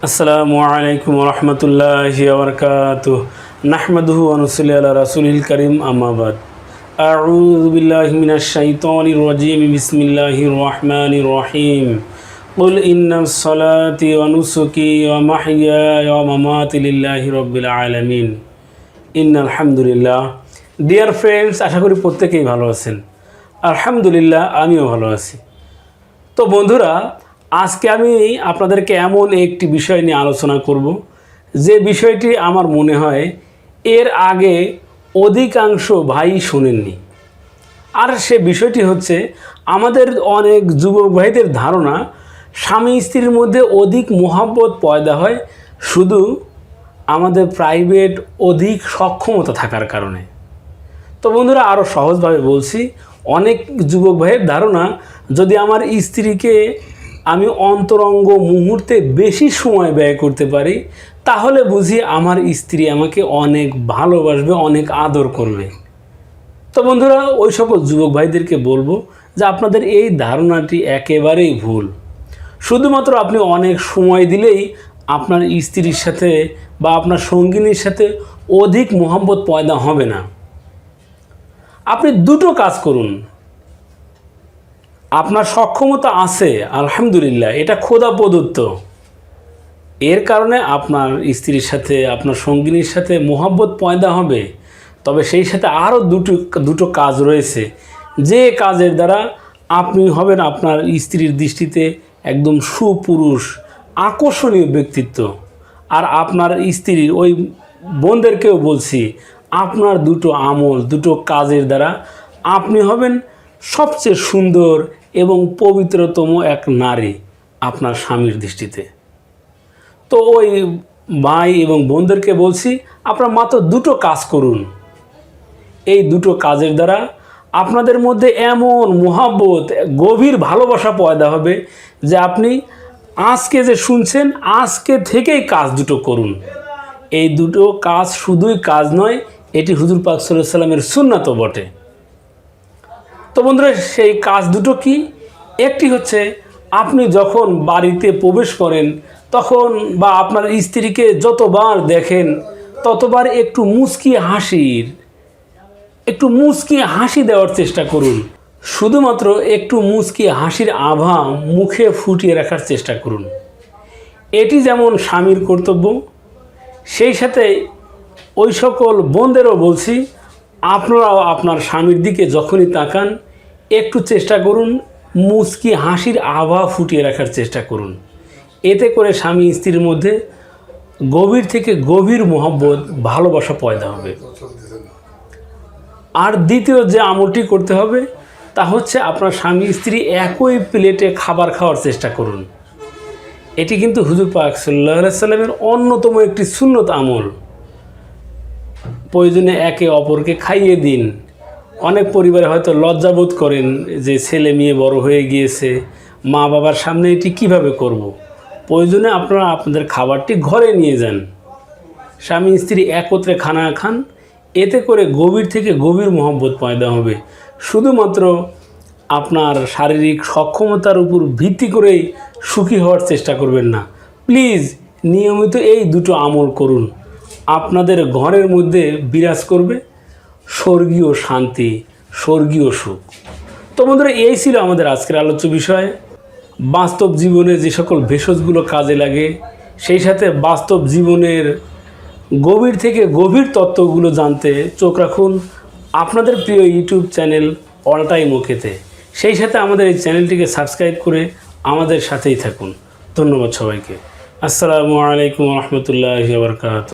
আসসালামু আলাইকুম রহমতুল্লাহি আবরকাত নাহমাদুহু আনুসলি আল্লাহ রাসুলিল করিম আমাবাদ أعوذ بالله من الشيطان الرجيم بسم الله الرحمن الرحيم قل إن الصلاة ونسكي ومحياي ومماتي لله رب العالمين ইন আলহামদুলিল্লাহ ডিয়ার ফ্রেন্ডস আশা করি প্রত্যেকেই ভালো আছেন আলহামদুলিল্লাহ আমিও ভালো আছি তো বন্ধুরা আজকে আমি আপনাদেরকে এমন একটি বিষয় নিয়ে আলোচনা করব, যে বিষয়টি আমার মনে হয় এর আগে অধিকাংশ ভাই শোনেননি। আর সে বিষয়টি হচ্ছে, আমাদের অনেক যুবক ভাইদের ধারণা, স্বামী স্ত্রীর মধ্যে অধিক মোহাব্বত পয়দা হয় শুধু আমাদের প্রাইভেট অধিক সক্ষমতা থাকার কারণে। তো বন্ধুরা আরও সহজভাবে বলছি, অনেক যুবক ভাইয়ের ধারণা, যদি আমার স্ত্রীকে আমি অন্তরঙ্গ মুহূর্তে বেশি সময় ব্যয় করতে পারি, তাহলে বুঝি আমার স্ত্রী আমাকে অনেক ভালোবাসবে, অনেক আদর করবে। তো বন্ধুরা, ওই সকল যুবক ভাইদেরকে বলব যে আপনাদের এই ধারণাটি একেবারেই ভুল। শুধুমাত্র আপনি অনেক সময় দিলেই আপনার স্ত্রীর সাথে বা আপনার সঙ্গিনীর সাথে অধিক মোহাম্মত পয়দা হবে না। আপনি দুটো কাজ করুন। আপনার সক্ষমতা আছে, আলহামদুলিল্লাহ, এটা খোদা প্রদত্ত। এর কারণে আপনার স্ত্রীর সাথে, আপনার সঙ্গিনীর সাথে মোহাব্বত পয়দা হবে। তবে সেই সাথে আরও দুটো দুটো কাজ রয়েছে। যে কাজের দ্বারা আপনি হবেন আপনার স্ত্রীর দৃষ্টিতে একদম সুপুরুষ, আকর্ষণীয় ব্যক্তিত্ব। আর আপনার স্ত্রীর ওই বোনদেরকেও বলছি, আপনার দুটো আমল, দুটো কাজের দ্বারা আপনি হবেন সবচেয়ে সুন্দর এবং পবিত্রতম এক নারী আপনার স্বামীর দৃষ্টিতে। তো ওই ভাই এবং বোনদেরকে বলছি, আপনারা মাত্র দুটো কাজ করুন। এই দুটো কাজের দ্বারা আপনাদের মধ্যে এমন মোহাব্বত, গভীর ভালোবাসা পয়দা হবে যে আপনি আজকে যে শুনছেন, আজকে থেকেই কাজ দুটো করুন। এই দুটো কাজ শুধুই কাজ নয়, এটি হুজুর পাক সাল্লামের সুন্নাত বটে। তো বন্ধুরা, সেই কাজ দুটো কি? একটি হচ্ছে, আপনি যখন বাড়িতে প্রবেশ করেন, তখন বা আপনার স্ত্রীকে যতবার দেখেন, ততবার একটু মুচকি হাসির, একটু মুচকি হাসি দেওয়ার চেষ্টা করুন। শুধুমাত্র একটু মুচকি হাসির আভা মুখে ফুটিয়ে রাখার চেষ্টা করুন। এটি যেমন স্বামীর কর্তব্য, সেই সাথে ওই সকল বোনদেরও বলছি, আপনারাও আপনার স্বামীর দিকে যখনই তাকান একটু চেষ্টা করুন, মুচকি হাসির আভা ফুটিয়ে রাখার চেষ্টা করুন। এতে করে স্বামী স্ত্রীর মধ্যে গভীর থেকে গভীর মোহব্বত, ভালোবাসা পয়দা হবে। আর দ্বিতীয় যে আমলটি করতে হবে, তা হচ্ছে আপনার স্বামী স্ত্রী একই প্লেটে খাবার খাওয়ার চেষ্টা করুন। এটি কিন্তু হুজুর পাক সাল্লামের অন্যতম একটি সুন্নত আমল। প্রয়োজনে একে অপরকে খাইয়ে দিন। অনেক পরিবারে হয়তো লজ্জাবোধ করেন যে ছেলে মেয়ে বড় হয়ে গিয়েছে, মা বাবার সামনে এটি কীভাবে করব। প্রয়োজনে আপনারা আপনাদের খাবারটি ঘরে নিয়ে যান। স্বামী স্ত্রী একত্রে খানা খান, এতে করে গভীর থেকে গভীর মহব্বত পয়দা হবে। শুধুমাত্র আপনার শারীরিক সক্ষমতার উপর ভিত্তি করেই সুখী হওয়ার চেষ্টা করবেন না। প্লিজ, নিয়মিত এই দুটো আমল করুন। আপনাদের ঘরের মধ্যে বিরাজ করবে। স্বর্গীয় শান্তি, স্বর্গীয় সুখ। তো বন্ধুরা, এই ছিল আমাদের আজকের আলোচ্য বিষয়। বাস্তব জীবনে যে সকল ভেষজগুলো কাজে লাগে, সেই সাথে বাস্তব জীবনের গভীর থেকে গভীর তত্ত্বগুলো জানতে চোখ রাখুন আপনাদের প্রিয় ইউটিউব চ্যানেল অল টাইম ওকেতে সেই সাথে আমাদের এই চ্যানেলটিকে সাবস্ক্রাইব করে আমাদের সাথেই থাকুন। ধন্যবাদ সবাইকে। আসসালামু আলাইকুম রহমতুল্লাহ বরকাত